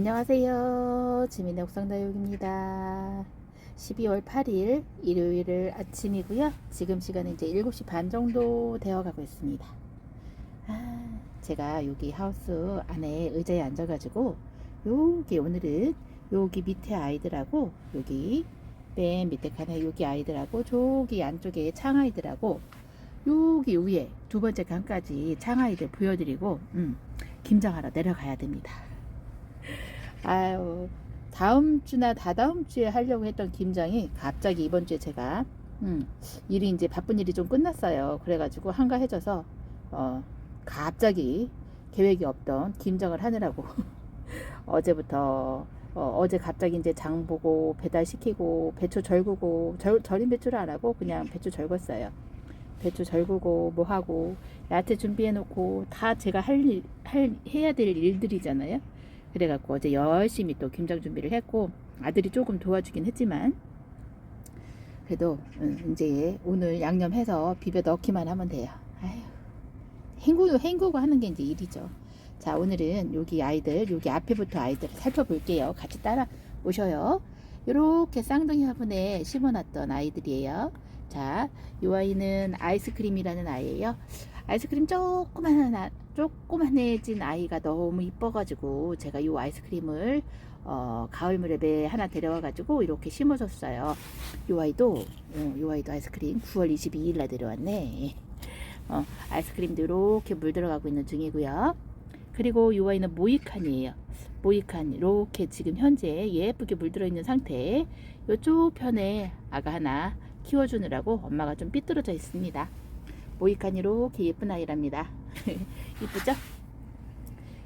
안녕하세요. 지민의 옥상다육입니다. 12월 8일 일요일 아침이고요. 지금 시간은 이제 7시 반 정도 되어 가고 있습니다. 아, 제가 여기 하우스 안에 의자에 앉아 가지고 여기 오늘은 여기 밑에 아이들하고 여기 맨 밑에 칸에 여기 아이들하고 저기 안쪽에 창 아이들하고 여기 위에 두 번째 칸까지 창 아이들 보여드리고 음, 김장하러 내려가야 됩니다. 아유 다음 주나 다다음 주에 하려고 했던 김장이 갑자기 이번 주에 제가 음, 일이 이제 바쁜 일이 좀 끝났어요. 그래가지고 한가해져서 어, 갑자기 계획이 없던 김장을 하느라고 어제부터 어, 제 갑자기 이제 장 보고 배달 시키고 배추 절구고 절, 절인 배추를 안 하고 그냥 배추 절궜어요. 배추 절구고 뭐 하고 야채 준비해 놓고 다 제가 할 일, 할 해야 될 일들이잖아요. 그래갖고 어제 열심히 또 김장 준비를 했고 아들이 조금 도와주긴 했지만 그래도 음, 이제 오늘 양념해서 비벼 넣기만 하면 돼요. 아휴, 헹구고 헹구고 하는 게 이제 일이죠. 자 오늘은 여기 아이들 여기 앞에부터 아이들 살펴볼게요. 같이 따라 오셔요. 이렇게 쌍둥이 화분에 심어놨던 아이들이에요. 자, 이 아이는 아이스크림이라는 아이예요. 아이스크림 조그만 하 조그만해진 아이가 너무 이뻐가지고 제가 이 아이스크림을 어, 가을 무렵에 하나 데려와가지고 이렇게 심어줬어요. 이 아이도 어, 이 아이도 아이스크림 9월 22일 날 데려왔네. 어, 아이스크림도 이렇게 물 들어가고 있는 중이고요. 그리고 이 아이는 모이칸이에요. 모이칸 이렇게 지금 현재 예쁘게 물들어 있는 상태. 이쪽 편에 아가 하나 키워주느라고 엄마가 좀 삐뚤어져 있습니다. 모이칸 이렇게 예쁜 아이랍니다. 이쁘죠?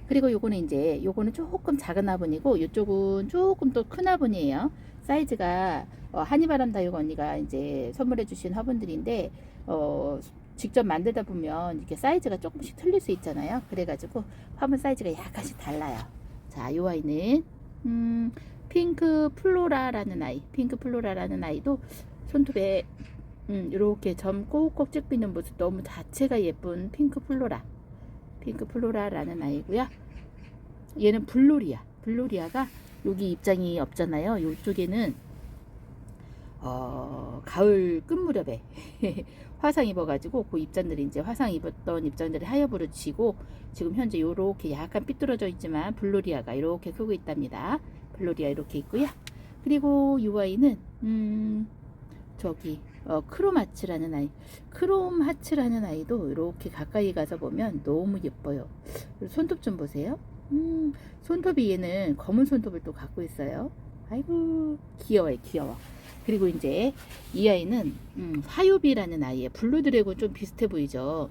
그리고 요거는 이제 요거는 조금 작은 화분이고 이쪽은 조금 또 큰 화분이에요. 사이즈가 어, 한이바람 다육 언니가 이제 선물해 주신 화분들인데 어, 직접 만들다 보면 이렇게 사이즈가 조금씩 틀릴 수 있잖아요. 그래가지고 화분 사이즈가 약간씩 달라요. 자, 이 아이는 음, 핑크 플로라라는 아이, 핑크 플로라라는 아이도 손톱에 음, 이렇게 점 꼭꼭 찍고 있는 모습 너무 자체가 예쁜 핑크 플로라. 핑크 플로라라는 아이고요. 얘는 블로리아. 블로리아가 여기 입장이 없잖아요. 이쪽에는 어, 가을 끝 무렵에 화상 입어가지고 그 입장들이 이제 화상 입었던 입장들이 하여부러지고 지금 현재 이렇게 약간 삐뚤어져 있지만 블로리아가 이렇게 크고 있답니다. 블로리아 이렇게 있고요. 그리고 이 아이는 음, 저기 어, 크롬하츠라는 아이 크롬하츠라는 아이도 이렇게 가까이 가서 보면 너무 예뻐요. 손톱 좀 보세요. 음, 손톱이 얘는 검은 손톱을 또 갖고 있어요. 아이고 귀여워요 귀여워. 그리고 이제 이 아이는 음, 화요비라는 아이예요. 블루 드래곤 좀 비슷해 보이죠?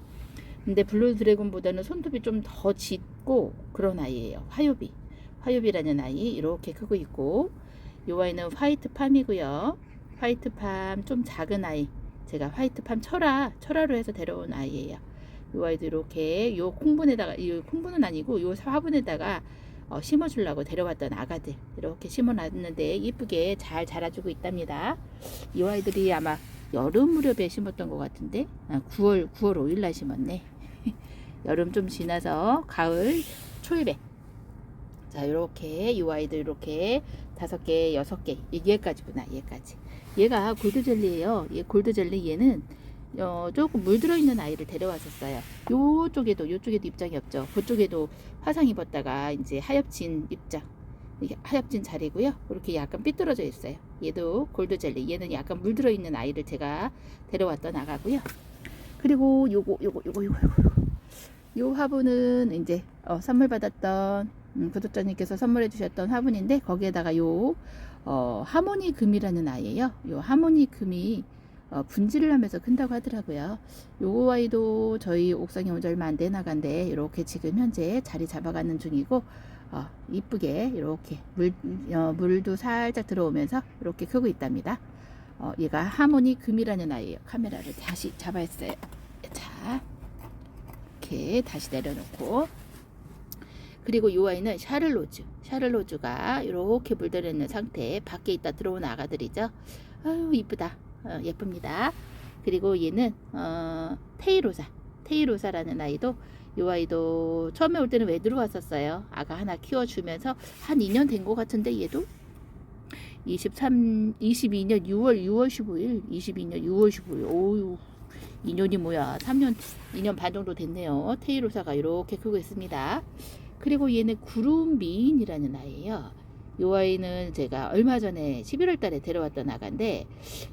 근데 블루 드래곤보다는 손톱이 좀 더 짙고 그런 아이예요. 화요비. 화요비라는 아이 이렇게 크고 있고 이 아이는 화이트 팜이고요 화이트팜 좀 작은 아이. 제가 화이트팜 철화 철화로 해서 데려온 아이예요. 이 아이도 이렇게 요 콩분에다가 이 콩분은 아니고 요 화분에다가 어, 심어주려고 데려왔던 아가들. 이렇게 심어놨는데 이쁘게 잘 자라주고 있답니다. 이 아이들이 아마 여름 무렵에 심었던 것 같은데? 아, 9월 9월 5일 날 심었네. 여름 좀 지나서 가을 초입에. 자 이렇게 이 아이들 이렇게 다섯 개 여섯 개 얘까지구나 얘까지 얘가 골드젤리예요. 얘 골드젤리 얘는 어, 조금 물 들어있는 아이를 데려왔었어요. 요쪽에도 요쪽에도 입장이 없죠. 그쪽에도 화상 입었다가 이제 하엽진 입장. 하엽진 자리고요. 이렇게 약간 삐뚤어져 있어요. 얘도 골드젤리. 얘는 약간 물 들어있는 아이를 제가 데려왔던 아가고요. 그리고 요거 요거 요거 요거 요거 요 화분은 이제 어, 선물 받았던 음, 구독자님께서 선물해 주셨던 화분인데 거기에다가 요 어, 하모니 금이라는 아이예요. 요 하모니 금이 어, 분질을 하면서 큰다고 하더라고요. 요 아이도 저희 옥상에 온 지 얼마 안 돼 나간데 이렇게 지금 현재 자리 잡아가는 중이고 어, 이쁘게 이렇게 물, 어, 물도 살짝 들어오면서 이렇게 크고 있답니다. 어, 얘가 하모니 금이라는 아이예요. 카메라를 다시 잡아했어요. 자, 이렇게 다시 내려놓고 그리고 이 아이는 샤를로즈. 샤를로즈가 이렇게 물들어 있는 상태 밖에 있다 들어온 아가들이죠. 아유 이쁘다. 어, 예쁩니다. 그리고 얘는 어, 테이로자. 테이로사라는 아이도 이 아이도 처음에 올 때는 왜 들어왔었어요. 아가 하나 키워주면서 한 2년 된 것 같은데 얘도 23, 22년 6월 6월 15일, 22년 6월 15일. 오유, 2년이 뭐야? 3년, 2년 반 정도 됐네요. 테이로사가 이렇게 크고 있습니다. 그리고 얘는 구름 미인이라는 아이예요. 이 아이는 제가 얼마 전에 11월 달에 데려왔던 아가인데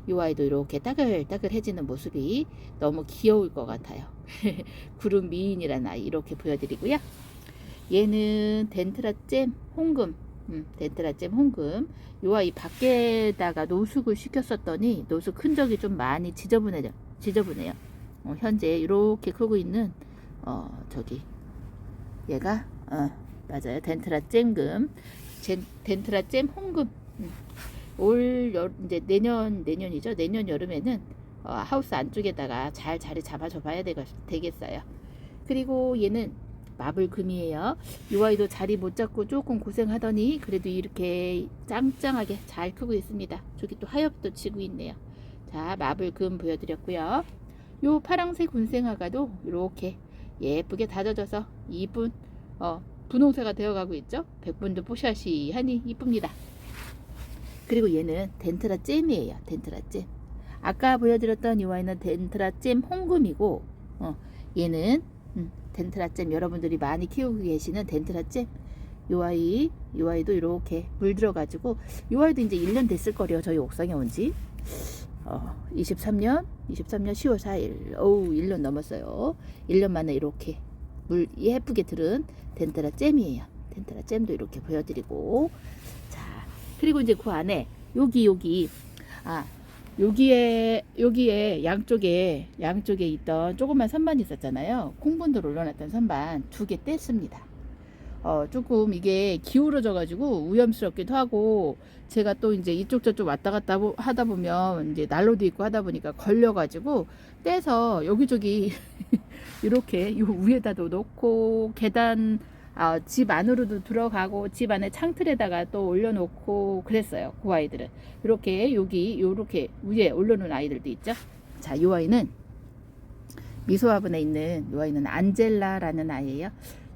이 아이도 이렇게 따글따글해지는 모습이 너무 귀여울 것 같아요. 구름 미인이라는 아이 이렇게 보여드리고요. 얘는 덴트라잼 홍금, 음, 덴트라잼 홍금. 이 아이 밖에다가 노숙을 시켰었더니 노숙 흔적이 좀 많이 지저분해요. 지저분해요. 어, 현재 이렇게 크고 있는 어 저기 얘가 어 맞아요. 덴트라 잼금. 젠, 덴트라 잼 홍금. 음. 올 여, 이제 내년 내년이죠? 내년 여름에는 어, 하우스 안쪽에다가 잘 자리 잡아줘 봐야 되겠, 되겠어요. 그리고 얘는 마블금이에요. 이 아이도 자리 못 잡고 조금 고생하더니 그래도 이렇게 짱짱하게 잘 크고 있습니다. 저기 또 하엽도 치고 있네요. 자 마블금 보여드렸고요. 요 파랑색 군생아가도 이렇게 예쁘게 다져져서 이쁜 어, 분홍새가 되어가고 있죠. 백분도 뽀샤시하니 이쁩니다. 그리고 얘는 덴트라 잼이에요. 덴트라 잼. 아까 보여드렸던 이 와인은 덴트라 잼 홍금이고 어, 얘는 음, 덴트라 잼 여러분들이 많이 키우고 계시는 덴트라 잼. 이 아이, 이 아이도 이렇게 물 들어가지고 이 아이도 이제 1년 됐을 거래요. 저희 옥상에 온 지. 어, 23년, 23년 10월 4일. 어우, 1년 넘었어요. 1년 만에 이렇게 물 예쁘게 들은 덴트라 잼이에요. 덴트라 잼도 이렇게 보여드리고. 자, 그리고 이제 그 안에 여기, 여기, 아, 여기에, 여기에 양쪽에, 양쪽에 있던 조그만 선반이 있었잖아요. 콩분들 올려놨던 선반 두 개 뗐습니다. 어, 조금 이게 기울어져 가지고 위험스럽기도 하고 제가 또 이제 이쪽 저쪽 왔다 갔다 보- 하다 보면 이제 난로도 있고 하다 보니까 걸려 가지고 떼서 여기저기 이렇게 요 위에다도 놓고 계단 아, 집 안으로도 들어가고 집 안에 창틀에다가 또 올려놓고 그랬어요. 그 아이들은 이렇게 여기 요렇게 위에 올려놓은 아이들도 있죠. 자, 요 아이는 미소화분에 있는 요 아이는 안젤라라는 아이예요.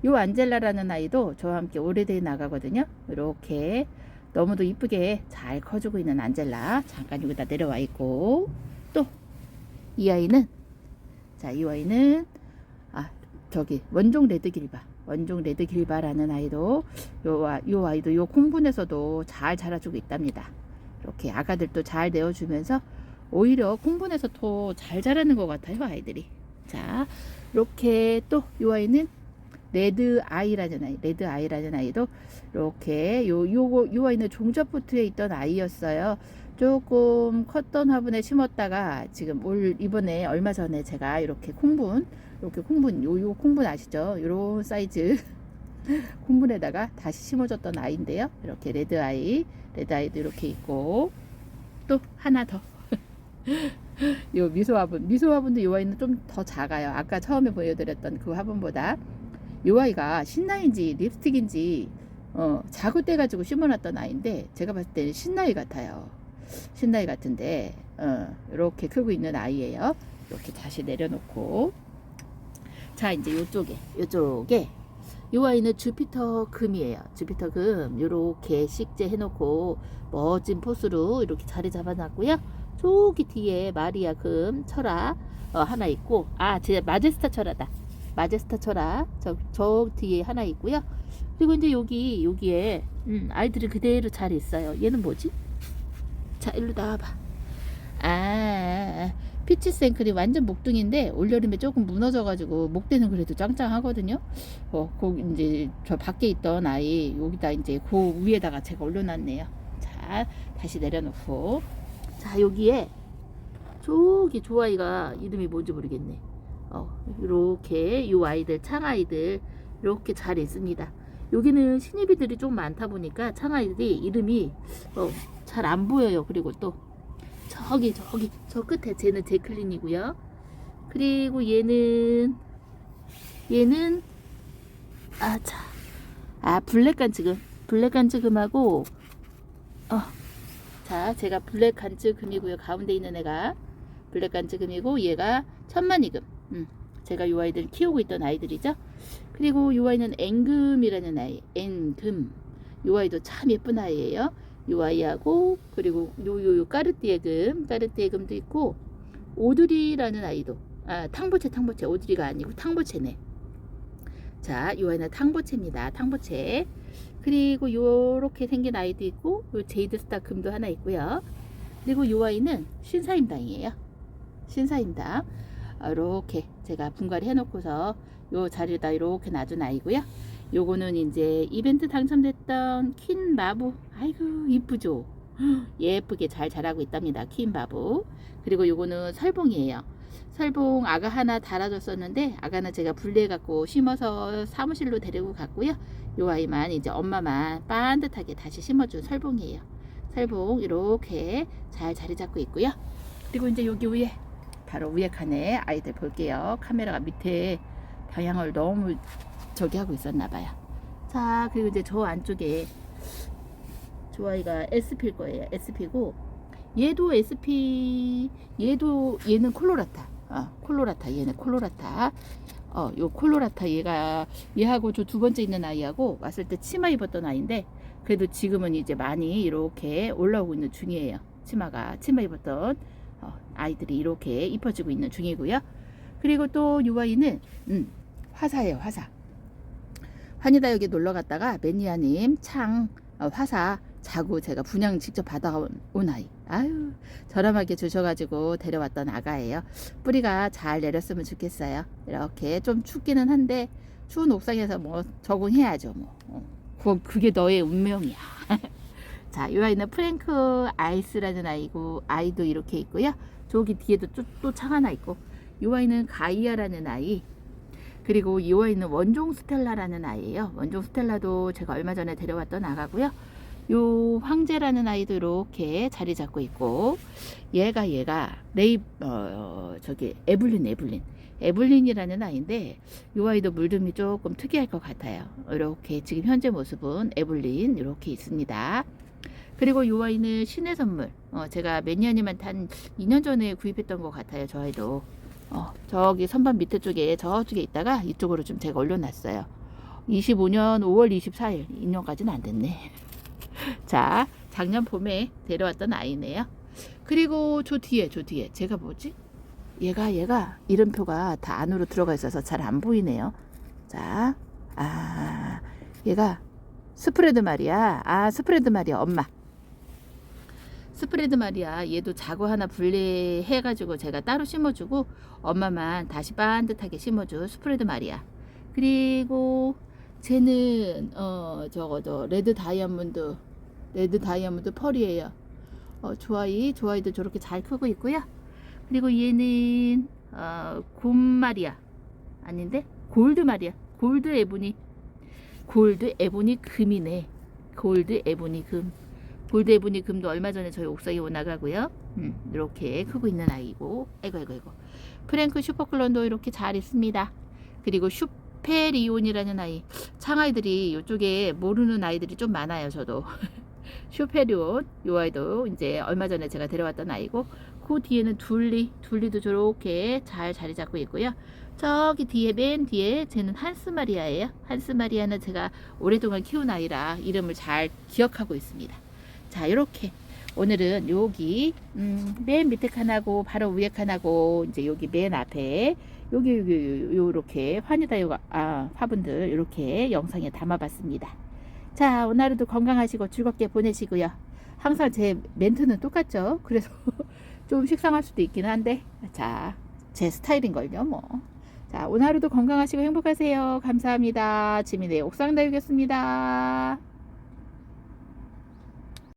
요 안젤라라는 아이도 저와 함께 오래돼 나가거든요. 이렇게 너무도 이쁘게 잘 커주고 있는 안젤라 잠깐 여기다 내려와 있고 또 이 아이는 자 이 아이는 아 저기 원종 레드 길바 원종 레드 길바라는 아이도 요, 아- 요 아이도 요 콩분에서도 잘 자라주고 있답니다. 이렇게 아가들도 잘 내어주면서 오히려 콩분에서 더 잘 자라는 것 같아요 아이들이. 자 이렇게 또 요 아이는 레드 아이라는 아이, 레드 아이라는 아이도 이렇게 요 요거 요 아이는 종자포트에 있던 아이였어요. 조금 컸던 화분에 심었다가 지금 올 이번에 얼마 전에 제가 이렇게 콩분 이렇게 콩분 요 요 콩분 아시죠? 요런 사이즈 콩분에다가 다시 심어줬던 아이인데요. 이렇게 레드 아이, 레드 아이도 이렇게 있고 또 하나 더. 요 미소 화분, 미소 화분도 요 아이는 좀더 작아요. 아까 처음에 보여드렸던 그 화분보다 요 아이가 신나인지 립스틱인지 어, 자구 떼 가지고 심어놨던 아이인데 제가 봤을 때는 신나이 같아요. 신나이 같은데 어, 이렇게 크고 있는 아이예요. 이렇게 다시 내려놓고 자 이제 요쪽에 요쪽에 요 아이는 주피터 금이에요. 주피터 금 요렇게 식재 해놓고 멋진 포스로 이렇게 자리 잡아놨고요. 저기 뒤에 마리아 금 철아 어, 하나 있고 아 제 마제스타 철아다. 마제스타 철아 저, 저 뒤에 하나 있고요. 그리고 이제 여기 여기에 음, 아이들이 그대로 잘 있어요. 얘는 뭐지? 자 일로 나와봐. 아 피치 생크림 완전 목둥인데 올여름에 조금 무너져가지고 목대는 그래도 짱짱하거든요. 어, 그 이제 저 밖에 있던 아이 여기다 이제 그 위에다가 제가 올려놨네요. 자 다시 내려놓고 자 여기에 저기 조 아이가 이름이 뭔지 모르겠네. 어, 이렇게 요 아이들 창아이들 이렇게 잘 있습니다. 여기는 신입이들이 좀 많다 보니까 창아이들이 이름이 어, 잘 안 보여요. 그리고 또 저기 저기 저 끝에 쟤는 제클린이고요. 그리고 얘는 얘는 아자 아 블랙 간츠금 블랙 간츠금하고 어, 자 제가 블랙 간츠금이고요. 가운데 있는 애가 블랙 간츠금이고 얘가 천만이금. 음. 제가 요 아이들 키우고 있던 아이들이죠. 그리고 요 아이는 앵금이라는 아이, 앵금. 요 아이도 참 예쁜 아이예요. 요 아이하고 그리고 요요 요 까르띠에금, 까르띠에금도 있고 오드리라는 아이도 아 탕보채 탕보채 오드리가 아니고 탕보채네. 자, 요 아이는 탕보채입니다. 탕보채. 그리고 요렇게 생긴 아이도 있고 요 제이드 스타 금도 하나 있고요. 그리고 요 아이는 신사임당이에요. 신사임당. 이렇게 제가 분갈이 해놓고서 요 자리에다 이렇게 놔둔 아이고요. 요거는 이제 이벤트 당첨됐던 킨 마부. 아이고 이쁘죠. 예쁘게 잘 자라고 있답니다. 킨 마부. 그리고 요거는 설봉이에요. 설봉 아가 하나 달아줬었는데 아가는 제가 분리해 갖고 심어서 사무실로 데리고 갔고요. 요 아이만 이제 엄마만 반듯하게 다시 심어준 설봉이에요. 설봉 이렇게 잘 자리 잡고 있고요. 그리고 이제 여기 위에 바로 위에 칸에 아이들 볼게요. 카메라가 밑에 방향을 너무 저기 하고 있었나 봐요. 자, 그리고 이제 저 안쪽에 저 아이가 SP일 거예요. SP고 얘도 SP 얘도 얘는 콜로라타. 어, 콜로라타. 얘는 콜로라타. 어, 요 콜로라타 얘가 얘하고 저 두 번째 있는 아이하고 왔을 때 치마 입었던 아이인데 그래도 지금은 이제 많이 이렇게 올라오고 있는 중이에요. 치마가 치마 입었던 어, 아이들이 이렇게 입혀지고 있는 중이고요. 그리고 또이 아이는 음, 화사예요, 화사. 환희다 여기 놀러 갔다가 매니아님 창 어, 화사 자고 제가 분양 직접 받아온 아이. 아유 저렴하게 주셔가지고 데려왔던 아가예요. 뿌리가 잘 내렸으면 좋겠어요. 이렇게 좀 춥기는 한데 추운 옥상에서 뭐 적응해야죠. 뭐 어, 그, 그게 너의 운명이야. 자, 이 아이는 프랭크 아이스라는 아이고 아이도 이렇게 있고요. 저기 뒤에도 또창 하나 있고 이 아이는 가이아라는 아이 그리고 이 아이는 원종 스텔라라는 아이예요. 원종 스텔라도 제가 얼마 전에 데려왔던 아가고요. 요 황제라는 아이도 이렇게 자리 잡고 있고 얘가 얘가 레이 어 저기 에블린 에블린 에블린이라는 아이인데 요 아이도 물듬이 조금 특이할 것 같아요. 이렇게 지금 현재 모습은 에블린 이렇게 있습니다. 그리고 요 아이는 신의 선물. 어, 제가 매니아님한테 한 2년 전에 구입했던 것 같아요. 저 아이도. 어, 저기 선반 밑에 쪽에 저쪽에 있다가 이쪽으로 좀 제가 올려놨어요. 25년 5월 24일 2년까지는 안 됐네. 자, 작년 봄에 데려왔던 아이네요. 그리고 저 뒤에 저 뒤에 제가 뭐지? 얘가 얘가 이름표가 다 안으로 들어가 있어서 잘 안 보이네요. 자, 아 얘가 스프레드 말이야. 아 스프레드 말이야 엄마. 스프레드 말이야. 얘도 자고 하나 분리해 가지고 제가 따로 심어주고 엄마만 다시 반듯하게 심어준 스프레드 말이야. 그리고 쟤는 어 저거 저 레드 다이아몬드 레드 다이아몬드 펄이에요. 어 좋아이 좋아이도 저렇게 잘 크고 있고요. 그리고 얘는 어 곰말이야. 아닌데 골드 말이야. 골드 에보니 골드 에보니 금이네. 골드 에보니 금. 골드 에보니 금도 얼마 전에 저희 옥상에 오나가고요. 음, 이렇게 크고 있는 아이고. 아이고 아이고 아이고. 프랭크 슈퍼클론도 이렇게 잘 있습니다. 그리고 슈페리온이라는 아이. 창아이들이 이쪽에 모르는 아이들이 좀 많아요. 저도. 슈페리온 요 아이도 이제 얼마 전에 제가 데려왔던 아이고 그 뒤에는 둘리 둘리도 저렇게 잘 자리 잡고 있고요. 저기 뒤에 맨 뒤에 쟤는 한스 마리아예요. 한스 마리아는 제가 오랫동안 키운 아이라 이름을 잘 기억하고 있습니다. 자, 이렇게 오늘은 여기 음, 맨 밑에 칸하고 바로 위에 칸하고 이제 여기 맨 앞에 여기 여기 요렇게 환희다 요가 아 화분들 이렇게 영상에 담아봤습니다. 자, 오늘 하루도 건강하시고 즐겁게 보내시고요. 항상 제 멘트는 똑같죠. 그래서 좀 식상할 수도 있긴 한데 자, 제 스타일인걸요, 뭐. 자, 오늘 하루도 건강하시고 행복하세요. 감사합니다. 지민의 옥상 다육이었습니다.